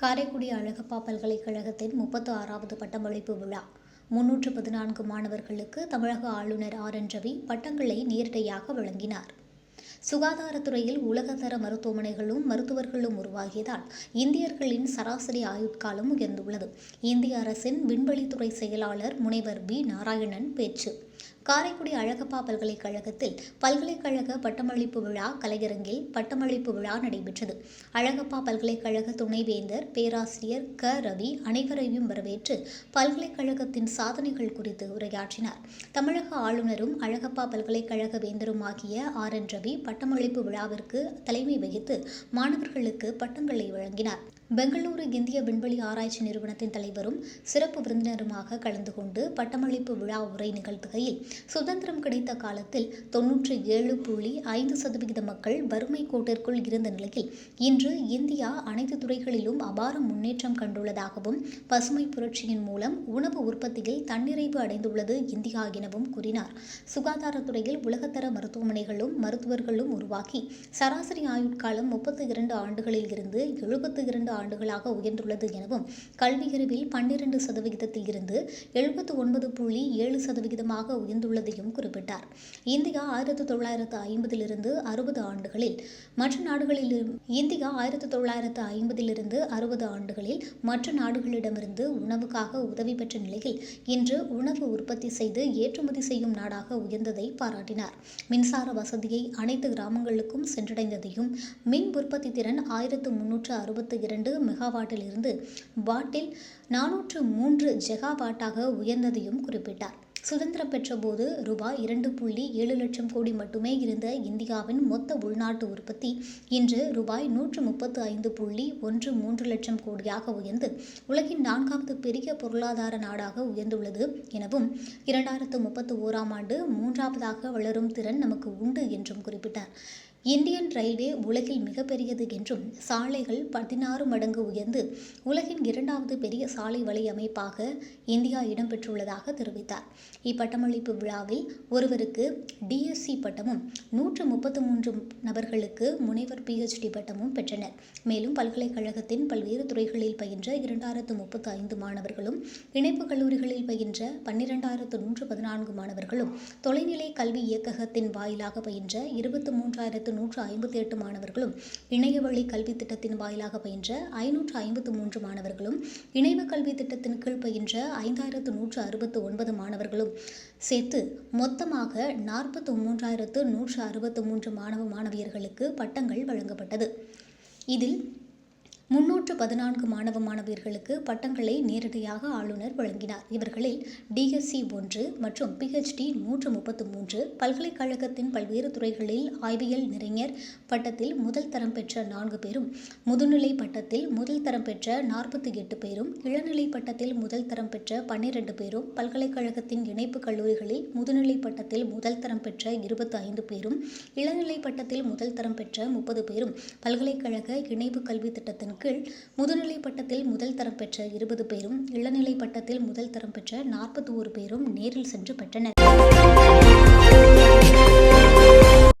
காரைக்குடி அழகப்பா பல்கலைக்கழகத்தின் முப்பத்து ஆறாவது பட்டமளிப்பு விழா. முன்னூற்று பதினான்கு மாணவர்களுக்கு தமிழக ஆளுநர் ஆர். என். ரவி பட்டங்களை நேரடியாக வழங்கினார். சுகாதாரத்துறையில் உலகத்தர மருத்துவமனைகளும் மருத்துவர்களும் உருவாகியதால் இந்தியர்களின் சராசரி ஆயுட்காலம் உயர்ந்துள்ளது. இந்திய அரசின் விண்வெளித்துறை செயலாளர் முனைவர் பி நாராயணன் பேச்சு. காரைக்குடி அழகப்பா பல்கலைக்கழகத்தில் பல்கலைக்கழக பட்டமளிப்பு விழா கலையரங்கில் பட்டமளிப்பு விழா நடைபெற்றது. அழகப்பா பல்கலைக்கழக துணைவேந்தர் பேராசிரியர் க. ரவி அனைவரையும் வரவேற்று பல்கலைக்கழகத்தின் சாதனைகள் குறித்து உரையாற்றினார். தமிழக ஆளுநரும் அழகப்பா பல்கலைக்கழக வேந்தருமாகிய ஆர். என். ரவி பட்டமளிப்பு விழாவிற்கு தலைமை வகித்து மாணவர்களுக்கு பட்டங்களை வழங்கினார். பெங்களூரு இந்திய விண்வெளி ஆராய்ச்சி நிறுவனத்தின் தலைவரும் சிறப்பு விருந்தினருமாக கலந்து கொண்டு பட்டமளிப்பு விழா உரை நிகழ்த்துகையில் சுதந்திரம் கிடைத்த காலத்தில் தொன்னூற்றி ஏழு புள்ளி ஐந்து சதவிகித மக்கள் வறுமை கோட்டிற்குள் இருந்த நிலையில் இன்று இந்தியா அனைத்து துறைகளிலும் அபார முன்னேற்றம் கண்டுள்ளதாகவும் பசுமை புரட்சியின் மூலம் உணவு உற்பத்தியில் தன்னிறைவு அடைந்துள்ளது இந்தியா எனவும் கூறினார். சுகாதாரத்துறையில் உலகத்தர மருத்துவமனைகளும் மருத்துவர்களும் உருவாக்கி சராசரி ஆயுட்காலம் முப்பத்தி இரண்டு ஆண்டுகளில் இருந்து எழுபத்தி இரண்டு ஆண்டுகளாக உயர்ந்துள்ளது எனவும் கல்வியறிவில் பன்னிரண்டு சதவிகிதத்தில் இருந்து எழுபத்து ஒன்பது புள்ளி ஏழு சதவிகிதமாக உயர்ந்துள்ளதையும் குறிப்பிட்டார். இந்தியா ஆயிரத்தி தொள்ளாயிரத்து ஐம்பதிலிருந்து அறுபது ஆண்டுகளில் மற்ற நாடுகளில் இந்தியா ஆயிரத்தி தொள்ளாயிரத்து ஐம்பதிலிருந்து அறுபது ஆண்டுகளில் மற்ற நாடுகளிடமிருந்து உணவுக்காக உதவி பெற்ற நிலையில் இன்று உணவு உற்பத்தி செய்து ஏற்றுமதி செய்யும் நாடாக உயர்ந்ததை பாராட்டினார். மின்சார வசதியை அனைத்து கிராமங்களுக்கும் சென்றடைந்ததையும் மின் உற்பத்தி திறன் ஆயிரத்து முன்னூற்று அறுபத்து இரண்டு மெகாவாட்டிலிருந்து வாட்டில் நானூற்று மூன்று ஜெகாவாட்டாக உயர்ந்ததையும் குறிப்பிட்டார். சுதந்திரம் பெற்றபோது ரூபாய் இரண்டு புள்ளி ஏழு லட்சம் கோடி மட்டுமே இருந்த இந்தியாவின் மொத்த உள்நாட்டு உற்பத்தி இன்று ரூபாய் நூற்று முப்பத்து ஐந்து புள்ளி ஒன்று மூன்று லட்சம் கோடியாக உயர்ந்து உலகின் நான்காவது பெரிய பொருளாதார நாடாக உயர்ந்துள்ளது எனவும் இரண்டாயிரத்து முப்பத்து ஓராம் ஆண்டு மூன்றாவதாக வளரும் திறன் நமக்கு உண்டு என்றும் குறிப்பிட்டார். இந்தியன் ரயில்வே உலகில் மிகப்பெரியது என்றும் சாலைகள் பதினாறு மடங்கு உயர்ந்து உலகின் இரண்டாவது பெரிய சாலை வலை அமைப்பாக இந்தியா இடம்பெற்றுள்ளதாக தெரிவித்தார். இப்பட்டமளிப்பு விழாவில் ஒருவருக்கு டிஎஸ்சி பட்டமும் நூற்று முப்பத்து மூன்று நபர்களுக்கு முனைவர் பிஹெச்டி பட்டமும் பெற்றனர். மேலும் பல்கலைக்கழகத்தின் பல்வேறு துறைகளில் பயின்ற இரண்டாயிரத்து முப்பத்து ஐந்து மாணவர்களும் இணைப்பு கல்லூரிகளில் பயின்ற பன்னிரெண்டாயிரத்து நூற்று பதினான்கு மாணவர்களும் தொலைநிலை கல்வி இயக்ககத்தின் வாயிலாக பயின்ற இருபத்து மூன்றாயிரத்து ஆயிரத்து நூற்று ஐம்பத்தி எட்டு மாணவர்களும் இணையவழி கல்வி திட்டத்தின் வாயிலாக பயின்ற ஐநூற்று ஐம்பத்து மூன்று மாணவர்களும் இணைவு கல்வி திட்டத்தின் கீழ் பயின்ற ஐந்தாயிரத்து நூற்று அறுபத்து ஒன்பது மாணவர்களும் சேர்த்து மொத்தமாக நாற்பத்து மூன்றாயிரத்து நூற்று அறுபத்து மூன்று மாணவ மாணவியர்களுக்கு பட்டங்கள் வழங்கப்பட்டது. இதில் முன்னூற்று பதினான்கு மாணவ மாணவியர்களுக்கு பட்டங்களை நேரடியாக ஆளுநர் வழங்கினார். இவர்களில் டிஎஸ்சி ஒன்று மற்றும் பிஹெச்டி நூற்று முப்பத்து மூன்று பல்கலைக்கழகத்தின் பல்வேறு துறைகளில் ஆய்வியல் நிறைஞர் பட்டத்தில் முதல் தரம் பெற்ற நான்கு பேரும் முதுநிலை பட்டத்தில் முதல் தரம் பெற்ற நாற்பத்தி எட்டு பேரும் இளநிலை பட்டத்தில் முதல் தரம் பெற்ற பன்னிரண்டு பேரும் பல்கலைக்கழகத்தின் இணைப்பு கல்லூரிகளில் முதுநிலை பட்டத்தில் முதல் தரம் பெற்ற இருபத்தி ஐந்து பேரும் இளநிலை பட்டத்தில் முதல் தரம் பெற்ற முப்பது பேரும் பல்கலைக்கழக இணைப்பு கல்வி திட்டத்தின் கீழ் முதுநிலை பட்டத்தில் முதல் தரம் பெற்ற இருபது பேரும் இளநிலை பட்டத்தில் முதல் தரம் பெற்ற நாற்பத்தி ஒரு பேரும் நேரில் சென்று பெற்றனர்.